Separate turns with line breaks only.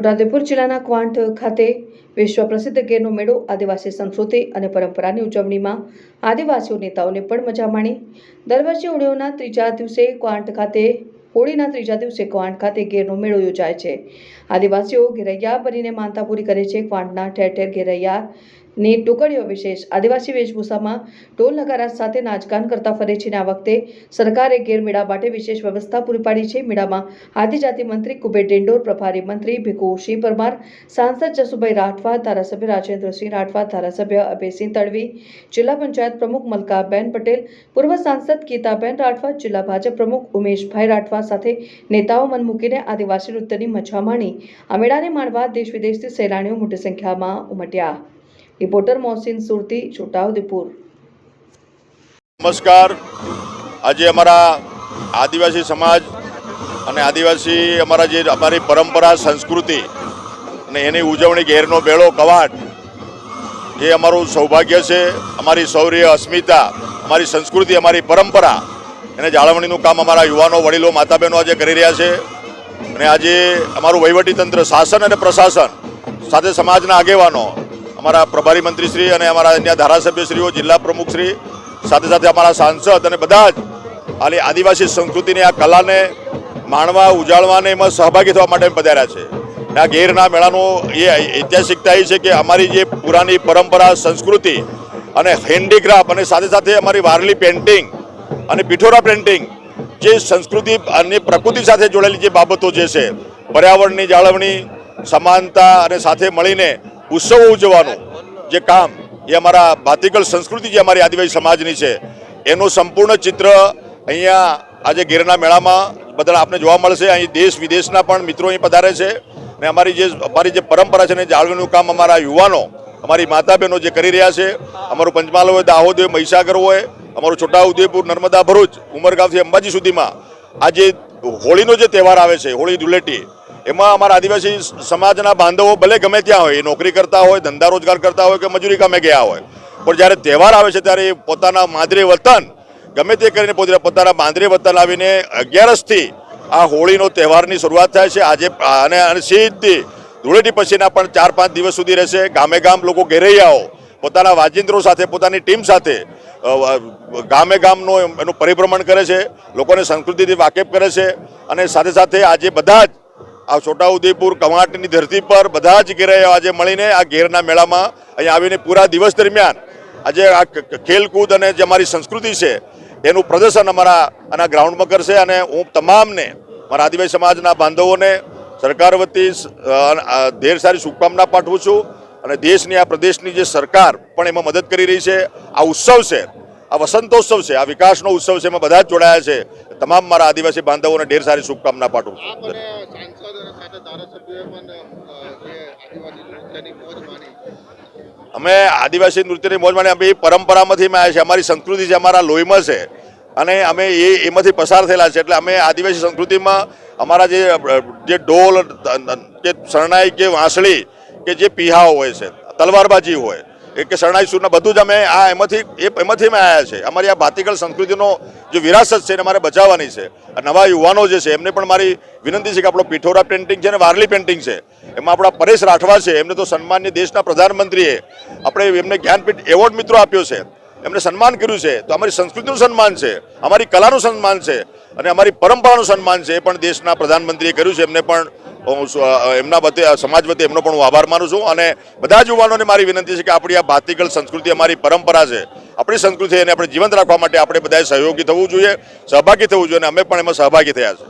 છોટાઉદેપુર જિલ્લાના ક્વાંટ ખાતે વિશ્વ પ્રસિદ્ધ ગેરનો મેળો આદિવાસી સંસ્કૃતિ અને પરંપરાની ઉજવણીમાં આદિવાસીઓ નેતાઓને પણ મજા માણી. દર વર્ષે હોળીઓના ત્રીજા દિવસે ક્વાંટ ખાતે, હોળીના ત્રીજા દિવસે ક્વાંટ ખાતે ગેરનો મેળો યોજાય છે. આદિવાસીઓ ઘેરૈયા બનીને માનતા પૂરી કરે છે. ક્વાંટના ઠેર ઠેર ઘેરૈયા ની ટુકડીઓ વિશેષ આદિવાસી વેશભૂષામાં ઢોલ નગારા સાથે નાચગાન કરતા ફરે છે આ વખતે સરકારે ગેર મેળા માટે વિશેષ વ્યવસ્થા પૂરી પાડી છે. મેળામાં આદિજાતિ મંત્રી કુબેર ડેંડોર, પ્રભારી મંત્રી ભીખુસિંહ પરમાર, સાંસદ જસુભાઈ રાઠવા, ધારાસભ્ય રાજેન્દ્રસિંહ રાઠવા, ધારાસભ્ય અભયસિંહ તડવી, જિલ્લા પંચાયત પ્રમુખ મલકાબેન પટેલ, પૂર્વ સાંસદ ગીતાબેન રાઠવા, જિલ્લા ભાજપ પ્રમુખ ઉમેશભાઈ રાઠવા સાથે નેતાઓ મન મૂકીને આદિવાસી નૃત્યની મજા માણી. આ મેળાને માણવા દેશ વિદેશથી સહેલાણીઓ મોટી સંખ્યામાં ઉમટ્યા. રિપોર્ટર મોહસિન સુરતી, છોટાઉદેપુર.
નમસ્કાર. આજે અમારા આદિવાસી સમાજ અને આદિવાસી અમારા જે અમારી પરંપરા, સંસ્કૃતિ અને એની ઉજવણી ઘેરનો બેળો કવાટ એ અમારું સૌભાગ્ય છે. અમારી શૌર્ય અસ્મિતા, અમારી સંસ્કૃતિ, અમારી પરંપરા એને જાળવણીનું કામ અમારા યુવાનો, વડીલો માતા બહેનો આજે કરી રહ્યા છે. અને આજે અમારું વહીવટીતંત્ર, શાસન અને પ્રશાસન સાથે સમાજના આગેવાનો અમારા પ્રભારી મંત્રીશ્રી અને અમારા અન્ય ધારાસભ્યશ્રીઓ, જિલ્લા પ્રમુખશ્રી, સાથે સાથે અમારા સાંસદ અને બધા જ આલી આદિવાસી સંસ્કૃતિની આ કલાને માણવા, ઉજાળવાને એમાં સહભાગી થવા માટે પધાર્યા છે. આ ગેરના મેળાનો એ ઐતિહાસિકતા એ છે કે અમારી જે પુરાની પરંપરા, સંસ્કૃતિ અને હેન્ડીક્રાફ્ટ અને સાથે સાથે અમારી વારલી પેન્ટિંગ અને પિઠોરા પેન્ટિંગ જે સંસ્કૃતિ અને પ્રકૃતિ સાથે જોડેલી જે બાબતો જે છે, પર્યાવરણની જાળવણી, સમાનતા અને સાથે મળીને ઉત્સવો ઉજવવાનું જે કામ એ અમારા ભાતીગળ સંસ્કૃતિ જે અમારી આદિવાસી સમાજની છે, એનું સંપૂર્ણ ચિત્ર અહીંયા આજે ગીરના મેળામાં બધા આપને જોવા મળશે. અહીં દેશ વિદેશના પણ મિત્રો અહીં પધારે છે અને અમારી જે અમારી જે પરંપરા છે ને જાળવણીનું કામ અમારા યુવાનો, અમારી માતા બહેનો જે કરી રહ્યા છે. અમારું પંચમહાલ હોય, દાહોદ હોય, મહીસાગર હોય, અમારું છોટાઉદેપુર, નર્મદા ભરૂચ, ઉમરગાંવથી અંબાજી સુધીમાં આ જે હોળીનો જે તહેવાર આવે છે, હોળી ધૂળેટી એમાં અમારા આદિવાસી સમાજના બાંધવો ભલે ગમે ત્યાં હોય નોકરી કરતા હોય, ધંધા રોજગાર કરતા હોય કે મજૂરી કામે ગયા હોય. પણ જ્યારે તહેવાર આવે છે ત્યારે પોતાના માદરે વતન, ગમે તે કરીને પોતે પોતાના બાંદરે વતન આવીને અગિયારસથી આ હોળીનો તહેવારની શરૂઆત થાય છે. આજે અને સીધી ધૂળેટી પછીના પણ ચાર પાંચ દિવસ સુધી રહેશે. ગામે ગામ લોકો ઘેરૈયાઓ પોતાના વાજિંત્રો સાથે, પોતાની ટીમ સાથે ગામે ગામનો એનું પરિભ્રમણ કરે છે. લોકોને સંસ્કૃતિથી વાકેફ કરે છે. અને સાથે સાથે આજે બધા જ આ છોટાઉદેપુર કવાંટની ધરતી પર બધા જ ઘેરે આજે મળીને આ ઘેરના મેળામાં અહીંયા આવીને પૂરા દિવસ દરમિયાન આજે આ ખેલકૂદ અને જે અમારી સંસ્કૃતિ છે, એનું પ્રદર્શન અમારા આના ગ્રાઉન્ડમાં કરશે અને હું તમામને, મારા આદિવાસી સમાજના બાંધવોને, સરકાર વતી ઢેર સારી શુભકામના પાઠવું છું અને દેશની આ પ્રદેશની જે સરકાર પણ એમાં મદદ કરી રહી છે, આ ઉત્સવ છે, આ વસંતોત્સવ છે, આ વિકાસનો ઉત્સવ છે, એમાં બધા જ જોડાયા છે. તમામ મારા આદિવાસી બાંધવોને ઢેર સારી શુભકામના પાઠવું છું.
જે
અમે આદિવાસી નૃત્યની મોજ માની અમે એ પરંપરામાંથી અમે આવ્યા છે અમારી સંસ્કૃતિ છે, અમારા લોહીમાં છે. અને અમે એ, એમાંથી પસાર થયેલા છે. એટલે અમે આદિવાસી સંસ્કૃતિમાં અમારા જે જે ઢોલ કે શરણાઈ કે વાંસળી કે જે પીહાઓ હોય છે, તલવારબાજી હોય એ કે શરણાઈ સૂરના બધું જ અમે આ એમાંથી એ એમાંથી અમે આવ્યા છે. અમારી આ ભાતીગળ સંસ્કૃતિનો જે વિરાસત છે એને મારે બચાવવાની છે. નવા યુવાનો જે છે, એમને પણ મારી વિનંતી છે કે આપણો પિઠોરા પેઇન્ટિંગ છે અને વારલી પેઇન્ટિંગ છે, એમાં આપણા પરેશ રાઠવા છે. એમને તો સન્માનની દેશના પ્રધાનમંત્રીએ આપણે એમને જ્ઞાનપીઠ એવોર્ડ મિત્રો આપ્યો છે. એમને સન્માન કર્યું છે. તો અમારી સંસ્કૃતિનું સન્માન છે, અમારી કલાનું સન્માન છે અને અમારી પરંપરાનું સન્માન છે એ પણ દેશના પ્રધાનમંત્રીએ કર્યું છે. એમને પણ હું એમના વતે સમાજ વતી એમનો પણ હું આભાર માનું છું અને બધા જ યુવાનોને મારી વિનંતી છે કે આપણી આ ભાતીગળ સંસ્કૃતિ અમારી પરંપરા છે. આપણી સંસ્કૃતિ એને આપણે જીવંત રાખવા માટે આપણે બધાએ સહયોગી થવું જોઈએ, સહભાગી થવું જોઈએ અને અમે પણ એમાં સહભાગી થયા છે.